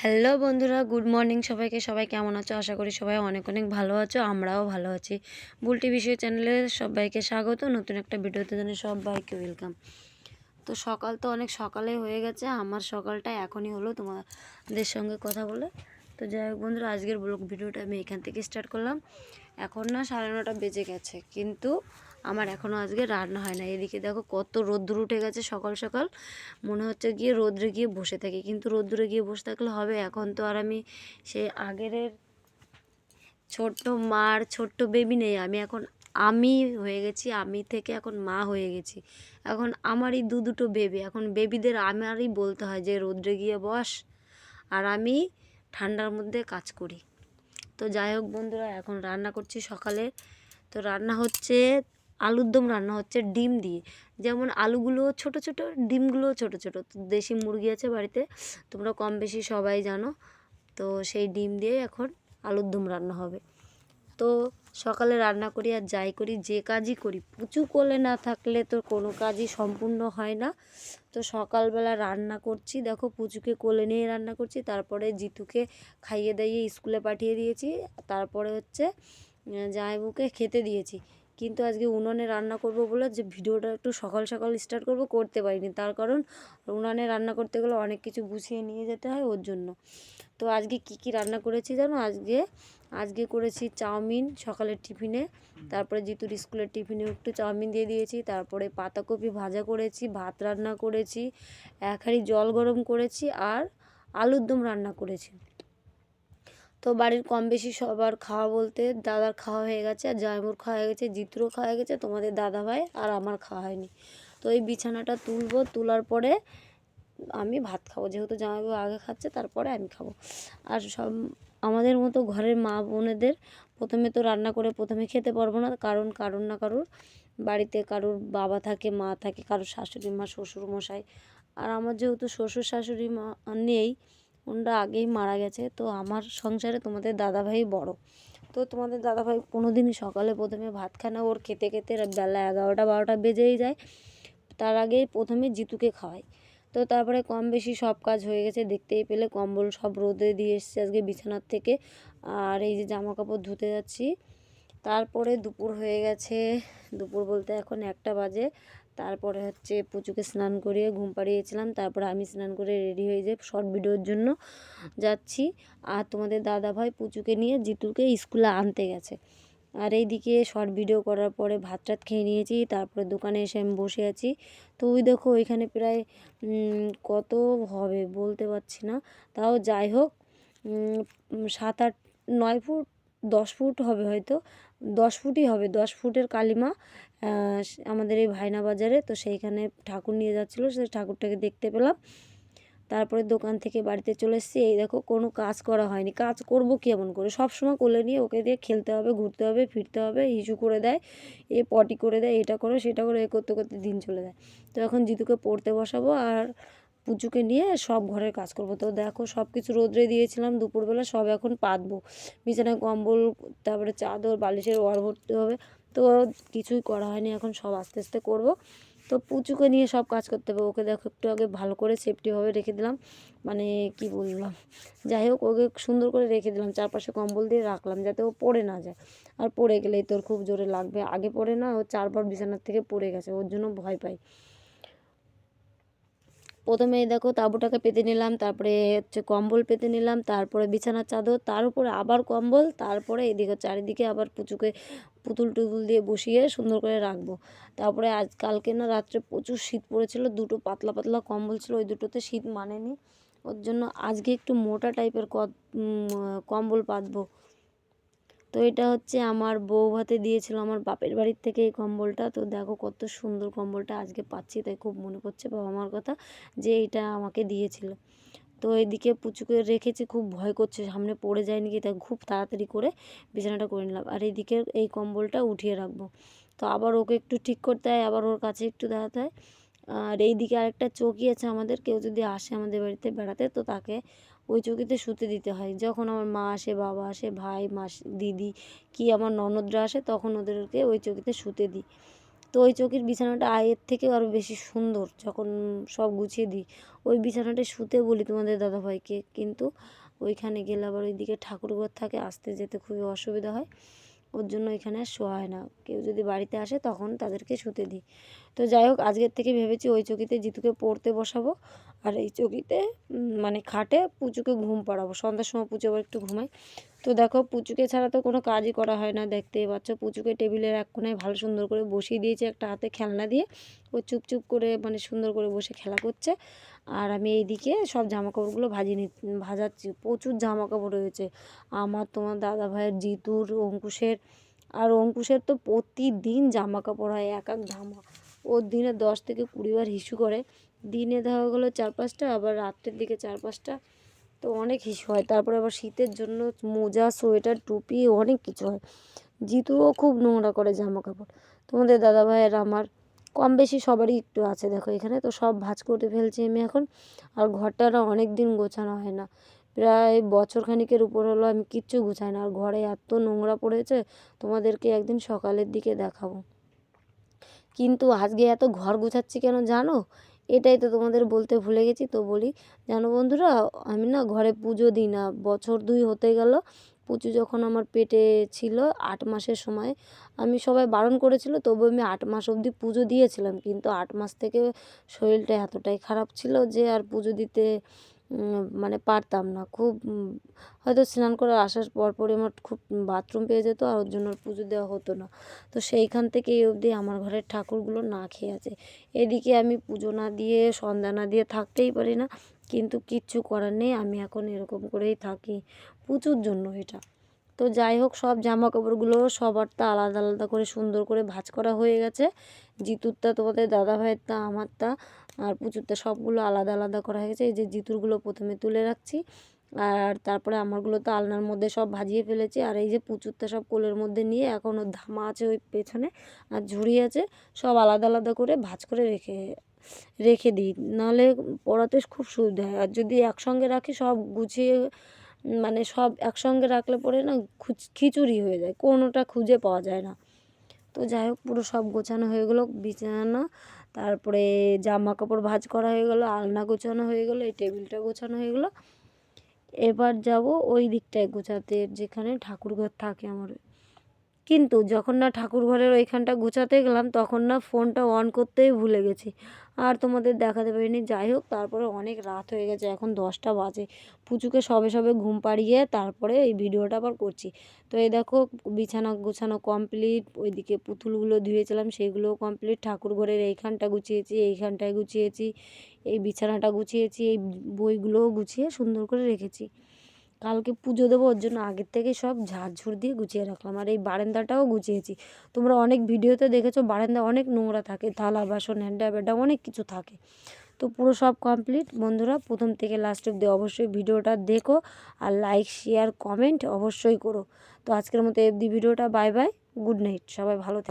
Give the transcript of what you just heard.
Hello বন্ধুরা, good morning সবাইকে। সবাই কেমন আছো? আশা করি সবাই অনেক অনেক ভালো আছো, আমরাও ভালো আছি। বুলটি বিষয় চ্যানেলে সবাইকে স্বাগত। নতুন একটা ভিডিওতে জানি সবাইকে ওয়েলকাম। তো সকাল তো অনেক সকালে হয়ে গেছে, আমার সকালটা এখনই হলো তোমাদের সঙ্গে কথা বলে। তো যাই হোক বন্ধুরা, আজকের ব্লগ ভিডিওটা আমি এখান থেকে স্টার্ট করলাম। এখন না সাড়ে নটা বেজে গেছে, কিন্তু আমার এখনও আজকে রান্না হয় না। এদিকে দেখো কত রোদ্দুর উঠে গেছে সকাল সকাল। মনে হচ্ছে গিয়ে রোদ্রে গিয়ে বসে থাকি, কিন্তু রোদ্দুরে গিয়ে বসে থাকলে হবে? এখন তো আর আমি সেই আগের ছোট্ট মার ছোট্ট বেবি নেই, আমি এখন আমি হয়ে গেছি, আমি থেকে এখন মা হয়ে গেছি। এখন আমারই দু দুটো বেবি এখন বেবিদের আমারই বলতে হয় যে রোদ্রে গিয়ে বস, আর আমি ঠান্ডার মধ্যে কাজ করি। তো যাই হোক বন্ধুরা, এখন রান্না করছি সকালে। তো রান্না হচ্ছে, আলুর দম রান্না হচ্ছে ডিম দিয়ে। যেমন আলুগুলো ছোট ছোট, ডিমগুলো ছোট ছোট। দেশি মুরগি আছে বাড়িতে, তোমরা কম বেশি সবাই জানো। তো সেই ডিম দিয়ে এখন আলুর দম রান্না হবে। তো সকালে রান্না করি আর যাই করি, যে কাজই করি। পুচু কোলে না থাকলে তো কোনো কাজই সম্পূর্ণ হয় না। তো সকালবেলা রান্না করছি। দেখো, পুচুকে কোলে নিয়ে রান্না করছি। তারপরে জিতুকে খাইয়ে দাইয়ে স্কুলে পাঠিয়ে দিয়েছি। তারপরে হচ্ছে জামাইবুকে খেতে দিয়েছি। কিন্তু আজকে উনুনে রান্না করব বলে যে ভিডিওটা একটু সকাল সকাল স্টার্ট করব, করতে পারিনি। তার কারণ উনুনে রান্না করতে গেলে অনেক কিছু গুছিয়ে নিয়ে যেতে হয় ওর জন্য। তো আজকে কি কি রান্না করেছি জানো? আজকে আজকে করেছি চাউমিন সকালের টিফিনে, তারপরে জিতুর স্কুলের টিফিনে একটু চাউমিন দিয়ে দিয়েছি, তারপরে পাতাকপি ভাজা করেছি, ভাত রান্না করেছি, এক হাঁড়ি জল গরম করেছি আর আলুর দম রান্না করেছি। তো বাড়ির কম বেশি সবার খাওয়া বলতে দাদার খাওয়া হয়ে গেছে, আর জায়মুর খাওয়া হয়ে গেছে, জিতুরও খাওয়া হয়ে গেছে, তোমাদের দাদা ভাই আর আমার খাওয়া হয়নি। তো এই বিছানাটা তুলবো, তোলার পরে আমি ভাত খাব, যেহেতু জামাইবাবু আগে খাচ্ছে, তারপরে আমি খাব। আর সব আমাদের মতো ঘরের মা বোনেদের প্রথমে তো রান্না করে প্রথমে খেতে পারব না, কারণ কারোর না কারোর বাড়িতে কারোর বাবা থাকে, মা থাকে, কারোর শাশুড়ি মা শ্বশুর মশাই আর আমার যেহেতু শ্বশুর শাশুড়ি মা নেই ওনারা আগেই মারা গেছে। তো আমার সংসারে তোমাদের দাদাভাই বড়। তো তোমাদের দাদাভাই কোনো দিনই সকালে প্রথমে ভাত খায় না। ওর খেতে খেতে বেলা এগারোটা বারোটা বেজেই যায়। তার আগে প্রথমে জিতুকে খাওয়াই তো তারপরে কম বেশি সব কাজ হয়ে গেছে। দেখতেই পেলে কম্বল সব রোদে দিয়ে এসছে আজকে বিছানার থেকে। আর এই যে জামা কাপড় ধুতে যাচ্ছি। তারপরে দুপুর হয়ে গেছে। দুপুর বলতে এখন একটা বাজে। তারপরে হচ্ছে পুচুকে স্নান করিয়ে ঘুম পাড়িয়েছিলাম, তারপরে আমি স্নান করে রেডি হয়ে যাই শর্ট ভিডিওর জন্য যাচ্ছি। আর তোমাদের দাদা ভাই পুচুকে নিয়ে জিতুকে স্কুলে আনতে গেছে। আর এইদিকে শর্ট ভিডিও করার পরে ভাত টাত খেয়ে নিয়েছি, তারপরে দোকানে এসে আমি বসে আছি। তো ওই দেখো ওইখানে প্রায় কত হবে বলতে পারছি না। তাও যাই হোক সাত আট, নয় ফুট, দশ ফুট হবে হয়তো। দশ ফুটই হবে, দশ ফুটের কালিমা আমাদের এই ভাইনা বাজারে। তো সেইখানে ঠাকুর নিয়ে যাচ্ছিল সেই ঠাকুরটাকে দেখতে পেলাম। তারপরে দোকান থেকে বাড়িতে চলে এসেছি। এই দেখো, কোনো কাজ করা হয়নি। কাজ করব কেমন করে? সব সময় কোলে নিয়ে ওকে দিয়ে খেলতে হবে, ঘুরতে হবে, ফিরতে হবে, হিচু করে দেয়, এ পটি করে দেয়, এটা করে, সেটা করে, এ করতে করতে দিন চলে যায়। তো এখন জিতুকে পড়তে বসাবো। আর পুজোকে নিয়ে সব ঘরের কাজ করব। তো দেখো সব কিছু রোদ্রে দিয়েছিলাম, দুপুরবেলা সব এখন পাতবো। বিছানায় কম্বল, তারপরে চাদর, বালিশের ওয়ার ভরতে হবে। তো কিছুই করা হয়নি, এখন সব আস্তে আস্তে করব। তো পুচুকে নিয়ে সব কাজ করতে হবে। ওকে দেখো একটু আগে ভালো করে সেফটিভাবে রেখে দিলাম। মানে কি বললাম যাই হোক, ওকে সুন্দর করে রেখে দিলাম। চারপাশে কম্বল দিয়ে রাখলাম যাতে ও পড়ে না যায়। আর পড়ে গেলেই তোর খুব জোরে লাগবে। আগে পড়ে না, ও চারবার বিছানার থেকে পড়ে গেছে, ওর জন্য ভয় পাই। প্রথমে দেখো তাঁবুটাকে পেতে নিলাম, তারপরে হচ্ছে কম্বল পেতে নিলাম, তারপরে বিছানার চাদর, তার উপরে আবার কম্বল, তারপরে এদিকে চারিদিকে আবার পুচুকে পুতুল টুতুল দিয়ে বসিয়ে সুন্দর করে রাখব। তারপরে আজ কালকে না রাত্রে প্রচুর শীত পড়েছিল, দুটো পাতলা পাতলা কম্বল ছিল, ওই দুটোতে শীত মানেনি। ওর জন্য আজকে একটু মোটা টাইপের কম্বল পাতবো। তো এটা হচ্ছে আমার বউ ভাতে দিয়েছিল আমার বাপের বাড়ির থেকে এই কম্বলটা। তো দেখো কত সুন্দর কম্বলটা আজকে পাচ্ছি, তাই খুব মনে পড়ছে বাবা মার কথা যে এটা আমাকে দিয়েছিল। তো এদিকে পুচুকে রেখেছি, খুব ভয় করছে, সামনে পড়ে যায় নাকি তাই খুব তাড়াতাড়ি করে বিছানাটা করে নিলাম। আর এইদিকে এই কম্বলটা উঠিয়ে রাখব। তো আবার ওকে একটু ঠিক করতে হয়, আবার ওর কাছে একটু দাঁড়াতে হয়। আর এই দিকে আরেকটা চৌকি আছে আমাদের, কেউ যদি আসে আমাদের বাড়িতে বেড়াতে, তো তাকে ওই চৌকিতে শুতে দিতে হয়। যখন আমার মা আসে, বাবা আসে, ভাই, মাস, দিদি, কি আমার ননদরা আসে, তখন ওদেরকে ওই চৌকিতে শুতে দিই। তো ওই চৌকির বিছানাটা আয়ের থেকে আরও বেশি সুন্দর, যখন সব গুছিয়ে দিই। ওই বিছানাটা শুতে বলি তোমাদের দাদাভাইকে, কিন্তু ওইখানে গেলে আবার ওইদিকে ঠাকুরঘর থাকে, আসতে যেতে খুবই অসুবিধা হয়। ওর জন্য এখানে আর শোয়া হয় না। কেউ যদি বাড়িতে আসে, তখন তাদেরকে শুতে দিই। তো যাই হোক, আজকের থেকে ভেবেছি ওই চকিতে জিতুকে পড়তে বসাবো। আর এই চকিতে মানে খাটে পুচুকে ঘুম পাড়াবো। সন্ধ্যার সময় পুচু আবার একটু ঘুমাই তো দেখো, পুচুকে ছাড়া তো কোনো কাজই করা হয় না, দেখতেই পাচ্ছ। পুচুকে টেবিলের এক কোনায় ভালো সুন্দর করে বসিয়ে দিয়েছে একটা হাতে খেলনা দিয়ে। ও চুপচুপ করে মানে সুন্দর করে বসে খেলা করছে। আর আমি এইদিকে সব জামা কাপড়গুলো ভাজি নি, ভাজাচ্ছি। প্রচুর জামা কাপড় রয়েছে। আমার, তোমার দাদা ভাইয়ের, জিতুর, অঙ্কুশের। আর অঙ্কুশের তো প্রতিদিন জামা কাপড় হয়, এক এক জামা ও দিনে দশ থেকে কুড়িবার হিসু করে। দিনে দেখা গেলো চার পাঁচটা, আবার রাত্রের দিকে চার পাঁচটা। তো অনেক হিসু হয়। তারপরে আবার শীতের জন্য মোজা, সোয়েটার, টুপি, অনেক কিছু হয়। জিতুও খুব নোংরা করে জামা কাপড় তোমাদের দাদা ভাইয়ের আমার কম বেশি সবারই একটু আছে, দেখো এখানে। তো সব ভাজ করে ফেলছি আমি এখন। আর ঘরটা অনেক দিন গোছানো হয় না। প্রায় বছর খানিকের উপর হলো আমি কিচ্ছু গুছাই না। আর ঘরে এত নোংরা পড়েছে, তোমাদেরকে একদিন সকালের দিকে দেখাবো। কিন্তু আজকে এত ঘর গুছাচ্ছি কেন জানো? এটাই তো তোমাদের বলতে ভুলে গেছি। তো বলি, জানো বন্ধুরা, আমি না ঘরে পুজো দিই না। বছর দুই হতে গেল, পুজো যখন আমার পেটে ছিল আট মাসের সময়, আমি সবাই বারণ করেছিল, তবু আমি আট মাস অবধি পুজো দিয়েছিলাম। কিন্তু আট মাস থেকে শরীরটা এতটাই খারাপ ছিল যে আর পুজো দিতে মানে পারতাম না। খুব হয়তো স্নান করে আসার পর পরই আমার খুব বাথরুম পেয়ে যেত, আর ওর জন্য পুজো দেওয়া হতো না। তো সেইখান থেকে এই অবধি আমার ঘরের ঠাকুরগুলো না খেয়ে আছে। এদিকে আমি পুজো না দিয়ে, সন্ধ্যা না দিয়ে থাকতেই পারি না। কিন্তু কিচ্ছু করার নেই, আমি এখন এরকম করেই থাকি। পুজোর জন্য এটা। তো যাই হোক, সব জামা কাপড়গুলো সবারটা আলাদা আলাদা করে সুন্দর করে ভাজ করা হয়ে গেছে। জিতুরটা তোমাদের দাদা ভাইয়েরটা আমারটা আর পুচুরটা সবগুলো আলাদা আলাদা করা হয়ে গেছে। এই যে জিতুরগুলো প্রথমে তুলে রাখছি আর তারপরে আমারগুলো তো আলনার মধ্যে সব ভাজিয়ে ফেলেছি। আর এই যে পুচুরটা সব কোলের মধ্যে নিয়ে এখন ওর ধামা আছে ওই পেছনে আর ঝুড়ি আছে, সব আলাদা আলাদা করে ভাজ করে রেখে রেখে দিই। নাহলে পড়াতে খুব সুবিধা হয়। আর যদি একসঙ্গে রাখি, সব গুছিয়ে মানে সব একসঙ্গে রাখলে পরে না খিচুড়ি হয়ে যায়, কোনোটা খুঁজে পাওয়া যায় না। তো যাই হোক, পুরো সব গোছানো হয়ে গেলো, বিছানা, তারপরে জামা কাপড় ভাজ করা হয়ে গেলো, আলনা গোছানো হয়ে গেলো, এই টেবিলটা গোছানো হয়ে গেলো। এবার যাব ওই দিকটায় গোছাতে, যেখানে ঠাকুরঘর থাকে আমার কিন্তু যখন না ঠাকুর ঘরের ওইখানটা গুছাতে গেলাম, তখন না ফোনটা অন করতেই ভুলে গেছি। আর তোমাদের দেখাতে পারিনি। যাই হোক, তারপরে অনেক রাত হয়ে গেছে, এখন দশটা বাজে। পুচুকে সবে সবে ঘুম পাড়িয়ে তারপরে এই ভিডিওটা আবার করছি। তো এই দেখো, বিছানা গুছানো কমপ্লিট ওইদিকে পুতুলগুলো ধুয়েছিলাম সেইগুলোও কমপ্লিট ঠাকুর ঘরের এইখানটা গুছিয়েছি, এইখানটায় গুছিয়েছি, এই বিছানাটা গুছিয়েছি, এই বইগুলোও গুছিয়ে সুন্দর করে রেখেছি। কালকে পুজো দেবো, ওর জন্য আগের থেকে সব ঝাড়ঝুড় দিয়ে গুছিয়ে রাখলাম। আর এই বারান্দাটাও গুছিয়েছি। তোমরা অনেক ভিডিওতে দেখেছ, বারান্দা অনেক নোংরা থাকে, থালা বাসন, হ্যান্ডা ব্যাডা অনেক কিছু থাকে। তো পুরো সব কমপ্লিট বন্ধুরা, প্রথম থেকে লাস্ট অব্দি অবশ্যই ভিডিওটা দেখো আর লাইক শেয়ার কমেন্ট অবশ্যই করো। তো আজকের মতো এফদি ভিডিওটা বাই বাই গুড নাইট সবাই ভালো থাকে।